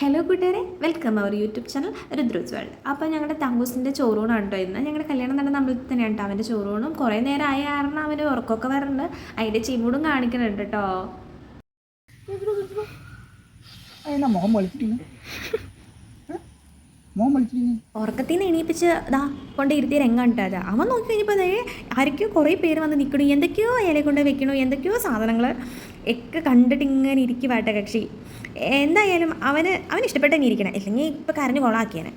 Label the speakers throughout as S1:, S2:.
S1: Hello കൂട്ടുകാരെ. Welcome our YouTube channel Rudrus world അപ്പോൾ ഞങ്ങളുടെ തങ്കൂസിന്റെ ചോറൂണാണ് കേട്ടോ ഇന്ന്? ഞങ്ങളുടെ കല്യാണം നടന്ന അമ്പലത്തിൽ തന്നെയാണ് കേട്ടോ അവന്റെ ചോറൂണും കുറേ നേരം ആയ കാരണം അവന്റെ ഉറക്കമൊക്കെ വരുന്നുണ്ട് അതിന്റെ ചീമൂടും കാണിക്കുന്നുണ്ട് കേട്ടോ
S2: മുഖം വലിച്ചിരിക്കുന്നു
S1: ഉറക്കത്തിൽ നിന്ന് എണീപ്പിച്ച് ദാ കൊണ്ട് ഇരുത്തിയ രംഗം കേട്ടോ അവൻ നോക്കി കഴിഞ്ഞപ്പോൾ അതേ ആരൊക്കെയോ കുറേ പേര് വന്ന് നിൽക്കണു എന്തൊക്കെയോ ഇല കൊണ്ട് വെക്കണു. എന്തൊക്കെയോ സാധനങ്ങൾ ഒക്കെ കണ്ടിട്ട് ഇങ്ങനെ ഇരിക്കുവാട്ടെ കക്ഷി. എന്തായാലും അവന് അവന് ഇഷ്ടപ്പെട്ട ഇരിക്കണേ ഇരിക്കണം. ഇല്ലെങ്കിൽ ഇപ്പോൾ കരഞ്ഞ് കൊളാക്കിയാണ്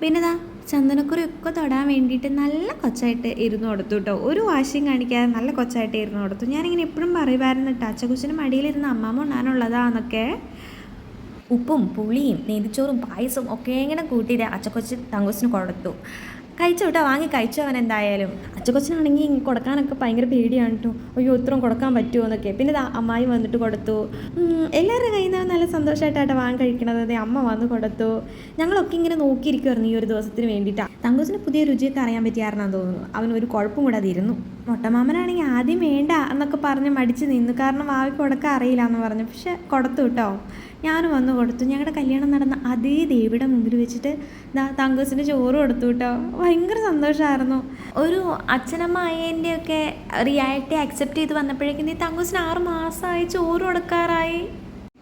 S1: പിന്നെതാ ചന്ദനക്കുറി ഒക്കെ തൊടാൻ വേണ്ടിയിട്ട് നല്ല കൊച്ചായിട്ട് ഇരുന്ന് കൊടുത്തു കേട്ടോ ഒരു വാശിയും കാണിക്കാതെ നല്ല കൊച്ചായിട്ട് ഇരുന്ന് കൊടുത്തു. ഞാനിങ്ങനെ എപ്പോഴും പറയുമായിരുന്നു കേട്ടോ അച്ചക്കുച്ചിന് മടിയിലിരുന്ന് അമ്മാമ്മ ഉണ്ണാനുള്ളതാന്നൊക്കെ. ഉപ്പും പുളിയും നെയ്തിച്ചോറും പായസവും ഒക്കെ ഇങ്ങനെ കൂട്ടിയിട്ട് അച്ചക്കൊച്ച് തങ്കൊച്ചിന് കൊടുത്തു. കഴിച്ചു? കേട്ടോ വാങ്ങി കഴിച്ചു അവൻ എന്തായാലും? അച്ചക്കൊച്ചിനാണെങ്കിൽ കൊടുക്കാനൊക്കെ ഭയങ്കര പേടിയാണ് കേട്ടോ. അയ്യോ ഇത്രയും കൊടുക്കാൻ പറ്റുമോ എന്നൊക്കെ. പിന്നെ അമ്മായി വന്നിട്ട് കൊടുത്തു. എല്ലാവരുടെ കയ്യിൽ നിന്ന് നല്ല സന്തോഷമായിട്ടാണ് വാങ്ങി കഴിക്കണത്. അതെ അമ്മ വന്ന് കൊടുത്തു. ഞങ്ങളൊക്കെ ഇങ്ങനെ നോക്കിയിരിക്കുമായിരുന്നു ഈ ഒരു ദിവസത്തിന് വേണ്ടിയിട്ടാണ് തങ്കൊച്ചിന് പുതിയ രുചിയൊക്കെ അറിയാൻ പറ്റിയായിരുന്നെന്ന് തോന്നുന്നു. അവൻ ഒരു കുഴപ്പം കൂടാതെ ഇരുന്നു. മൊട്ടമാമനാണെങ്കിൽ ആദ്യം വേണ്ട എന്നൊക്കെ പറഞ്ഞ് മടിച്ച് നിന്നു. കാരണം വാവി കൊടുക്കാൻ അറിയില്ല എന്ന് പറഞ്ഞു. പക്ഷെ കൊടുത്തു കേട്ടോ. ഞാനും വന്നു കൊടുത്തു. ഞങ്ങളുടെ കല്യാണം നടന്ന അതേ ദേവിയുടെ മുമ്പിൽ വെച്ചിട്ട് ദാ തങ്കസിന് ചോറ് കൊടുത്തു കേട്ടോ ഭയങ്കര സന്തോഷമായിരുന്നു ഒരു അച്ഛനമ്മ ഒക്കെ റിയാലിറ്റി അക്സെപ്റ്റ് ചെയ്ത് വന്നപ്പോഴേക്കും നീ താങ്കൂസിന് ആറ് മാസമായി ചോറ് കൊടുക്കാറായി.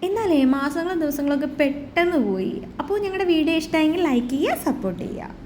S1: എന്നാലേ മാസങ്ങളും ദിവസങ്ങളൊക്കെ പെട്ടെന്ന് പോയി. അപ്പോൾ ഞങ്ങളുടെ വീഡിയോ ഇഷ്ടമായെങ്കിൽ ലൈക്ക് ചെയ്യുക സപ്പോർട്ട് ചെയ്യുക.